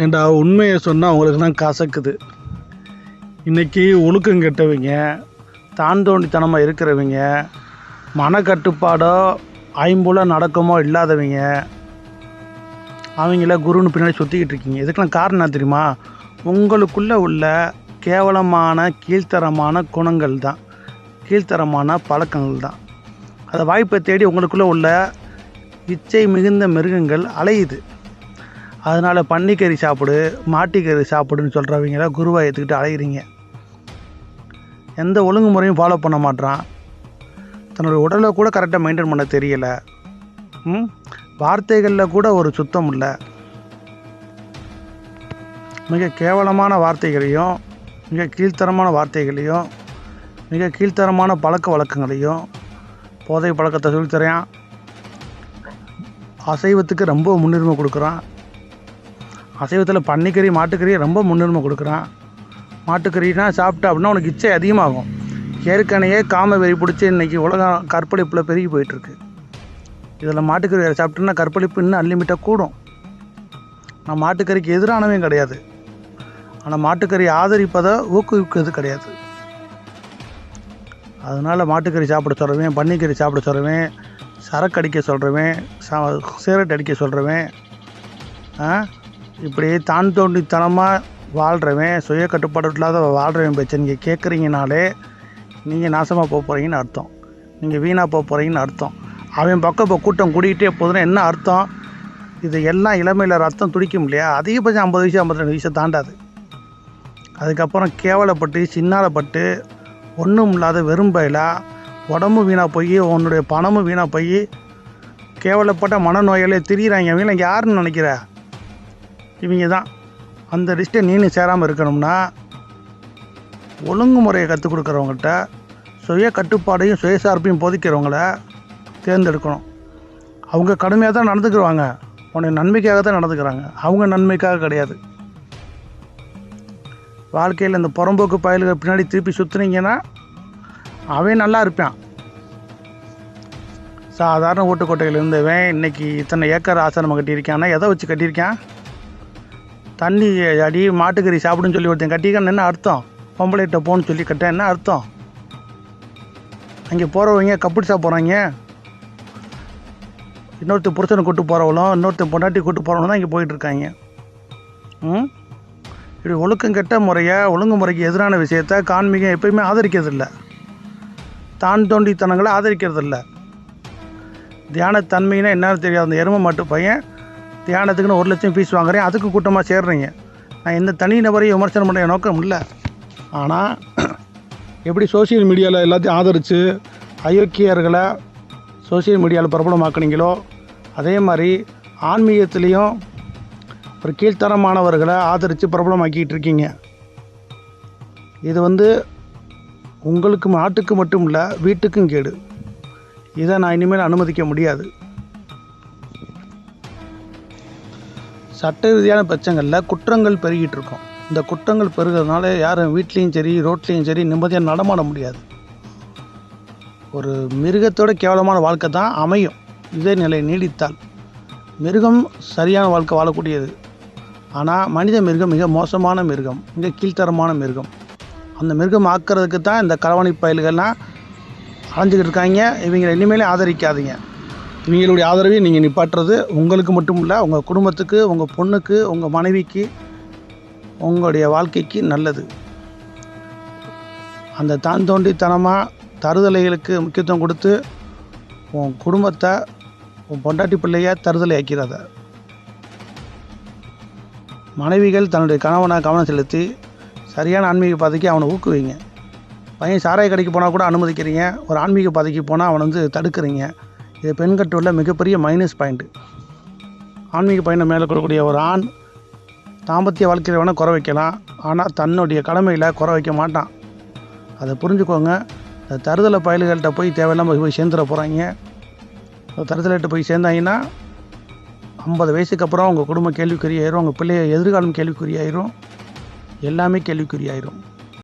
ஏண்டா உண்மையை சொன்னால் அவங்களுக்கு தான் கசக்குது. இன்றைக்கி ஒழுக்கம் கெட்டவங்க தான் தோண்டித்தனமாக இருக்கிறவங்க மனக்கட்டுப்பாடோ ஐம்புல நடக்கமோ இல்லாதவங்க அவங்கள குருன்னு பின்னாடி சுற்றிக்கிட்டு இருக்கீங்க. இதுக்கெல்லாம் காரணம் என்ன தெரியுமா? உங்களுக்குள்ளே உள்ள கேவலமான கீழ்த்தரமான குணங்கள் தான். கீழ்த்தரமான பழக்கங்கள் தான். அதை வாய்ப்பை தேடி உங்களுக்குள்ளே உள்ள இச்சை மிகுந்த மிருகங்கள் அலையுது. அதனால் பன்னிக்கறி சாப்பிடு மாட்டிக்கறி சாப்பிடுன்னு சொல்கிறவங்கள குருவாக ஏற்றுக்கிட்டு அழகிறீங்க எந்த ஒழுங்குமுறையும் ஃபாலோ பண்ண மாட்றான். தன்னோட உடலை கூட கரெக்டாக மெயின்டைன் பண்ண தெரியலை. ம்? வார்த்தைகளில் கூட ஒரு சுத்தம் இல்லை. மிக கேவலமான வார்த்தைகளையும் மிக கீழ்த்தரமான வார்த்தைகளையும் மிக கீழ்த்தரமான பழக்க வழக்கங்களையும் போதை பழக்கத்தை சொல்லித்தரேன் அசைவத்துக்கு ரொம்ப முன்னுரிமை கொடுக்குறான். அசைவத்தில் பன்னிக்கறி மாட்டுக்கறி ரொம்ப முன்னுரிமை கொடுக்குறான். மாட்டுக்கறினா சாப்பிட்டா அப்படின்னா உனக்கு இச்சை அதிகமாகும். ஏற்கனவே காம வெறி பிடிச்சி இன்றைக்கி உலகம் கற்பழிப்பில் பெருகி போயிட்டுருக்கு. இதில் மாட்டுக்கறி சாப்பிட்டோன்னா கற்பழிப்பு இன்னும் அன்லிமிட்டாக கூடும். நான் மாட்டுக்கறிக்கு எதிரானவன் கிடையாது. ஆனால் மாட்டுக்கறி ஆதரிப்பதை ஊக்குவிக்கிறது கிடையாது. அதனால் மாட்டுக்கறி சாப்பிட சொல்கிறவன் பன்னிக்கறி சாப்பிட சொல்கிறவன் சரக்கு அடிக்க சொல்கிறவன் ச சிகரெட் அடிக்க சொல்கிறவன் இப்படி தான் தோண்டித்தனமாக வாழ்கிறவன் சுய கட்டுப்பாடு இல்லாத வாழ்கிறவன் பேச்சை நீங்கள் கேட்குறீங்கனாலே நீங்கள் நாசமாக போக போகிறீங்கன்னு அர்த்தம். நீங்கள் வீணாக போக போகிறீங்கன்னு அர்த்தம். அவன் பக்கம் இப்போ கூட்டம் கூடிக்கிட்டே போகுதுன்னா என்ன அர்த்தம்? இது எல்லாம் இளமையில் ரத்தம் துடிக்கும் இல்லையா? அதிகபட்சம் ஐம்பது வயசு ஐம்பத்தி ரெண்டு வயசை தாண்டாது. அதுக்கப்புறம் கேவலப்பட்டு சின்னாலப்பட்டு ஒன்றும் இல்லாத வெறும் பயிலாக உடம்பு வீணாக போய் உன்னுடைய பணமும் வீணாக போய் கேவலப்பட்ட மனநோயாலே திரியிறாங்க. இவங்க யாருன்னு நினைக்கிற? இவங்க தான். அந்த லிஸ்ட்டை நீனு சேராமல் இருக்கணும்னா ஒழுங்குமுறையை கற்றுக் கொடுக்குறவங்கள்ட்ட சுய கட்டுப்பாடையும் சுயசார்பையும் போதிக்கிறவங்கள தேர்ந்தெடுக்கணும். அவங்க கடுமையாக தான் நடந்துக்குவாங்க. உன்னை நன்மைக்காக தான் நடந்துக்கிறாங்க. அவங்க நன்மைக்காக கிடையாது. வாழ்க்கையில் இந்த புறம்போக்கு பயல்கள் பின்னாடி திருப்பி சுற்றுனீங்கன்னா அவன் நல்லா இருப்பான். சாதாரண ஓட்டுக்கோட்டையில் இருந்தவன் இன்னைக்கு இத்தனை ஏக்கர் ஆசிரமம் கட்டியிருக்கான்னா எதை வச்சு கட்டியிருக்கான்? தண்ணி அடி மாட்டுக்கறி சாப்பிடுன்னு சொல்லி ஒருத்தன் கட்டிக்கான்னு என்ன அர்த்தம்? பொம்பளைகிட்ட போன்னு சொல்லி கட்டேன் என்ன அர்த்தம்? அங்கே போகிறவங்க கப்பிடிச்சா போகிறாங்க இன்னொருத்த புருஷனை கூட்டு போகிறவளும் இன்னொருத்த பொண்டாட்டி கூட்டு போகிறவங்களும் தான் இங்கே போயிட்டுருக்காங்க ம்? இப்படி ஒழுக்கம் கெட்ட முறையை ஒழுங்குமுறைக்கு எதிரான விஷயத்த கான்மீகம் எப்பயுமே ஆதரிக்கிறதில்ல. தான் தோண்டித்தனங்களை ஆதரிக்கிறதில்ல. தியானத்தன்மைனா என்னன்னு தெரியாது. அந்த எருமை மாட்டு பையன் தியானத்துக்குன்னு ஒரு லட்சம் ஃபீஸ் வாங்குறேன். அதுக்கு கூட்டமாக சேர்றீங்க. நான் எந்த தனி நபரையும் விமர்சனம் பண்ணுற நோக்கம் இல்லை. ஆனால் எப்படி சோசியல் மீடியாவில் எல்லாத்தையும் ஆதரித்து அயோக்கியர்களை சோசியல் மீடியாவில் பிரபலமாக்குனீங்களோ அதே மாதிரி ஆன்மீகத்துலேயும் ஒரு கீழ்த்தரமானவர்களை ஆதரித்து பிரபலமாக்கிட்டு இருக்கீங்க. இது வந்து உங்களுக்கு நாட்டுக்கு மட்டும் இல்லை வீட்டுக்கும் கேடு. இதை நான் இனிமேல் அனுமதிக்க முடியாது. சட்ட ரீதியான பிரச்சனைகளில் குற்றங்கள் பெருகிட்டு இருக்கோம் இந்த குற்றங்கள் பெருகிறதுனால யாரும் வீட்லேயும் சரி ரோட்லேயும் சரி நிம்மதியாக நடமாட முடியாது. ஒரு மிருகத்தோட கேவலமான வாழ்க்கை தான் அமையும். இதே நிலை நீடித்தால் மிருகம் சரியான வாழ்க்கை வாழக்கூடியது. ஆனால் மனித மிருகம் மிக மோசமான மிருகம் மிக கீழ்த்தரமான மிருகம். அந்த மிருகம் ஆக்கிறதுக்கு தான் இந்த களவாணி பயல்கள்லாம் அலைஞ்சிக்கிட்டு இருக்காங்க. இவங்களை இனிமேலே ஆதரிக்காதீங்க. இவங்களுடைய ஆதரவை நீங்கள் நிப்பாட்டுறது உங்களுக்கு மட்டும் இல்லை உங்கள் குடும்பத்துக்கு உங்கள் பொண்ணுக்கு உங்கள் மனைவிக்கு உங்களுடைய வாழ்க்கைக்கு நல்லது. அந்த தான் தோண்டித்தனமாக தருதலைகளுக்கு முக்கியத்துவம் கொடுத்து உன் குடும்பத்தை உன் பொண்டாட்டி பிள்ளையை தருதலை ஆக்கிறாத மனைவிகள் தன்னுடைய கணவனை கவனம் செலுத்தி சரியான ஆன்மீக பாதைக்கு அவனை ஊக்குவிங்க. பையன் சாராய கடைக்கு போனால் கூட அனுமதிக்கிறீங்க. ஒரு ஆன்மீக பாதைக்கு போனால் அவனை வந்து தடுக்கிறீங்க. இது பெண்கட்டுள்ள மிகப்பெரிய மைனஸ் பாயிண்ட்டு ஆன்மீக பயணம் மேலே கொடுக்கக்கூடிய ஒரு ஆண் தாம்பத்திய வாழ்க்கையில் வேணால் குறை வைக்கலாம். ஆனால் தன்னுடைய கடமையில் குறை வைக்க மாட்டான். அதை புரிஞ்சுக்கோங்க. இந்த தருதலை பயல்கள்கிட்ட போய் தேவையில்லாமல் போய் சேர்ந்துட போகிறாங்க தருதலைகிட்ட போய் சேர்ந்தாங்கன்னா ஐம்பது வயசுக்கு அப்புறம் உங்கள் குடும்ப கேள்விக்குறியாயிரும் உங்கள் பிள்ளைய எதிர்காலம் கேள்விக்குறியாயிரும் எல்லாமே கேள்விக்குறியாயிரும்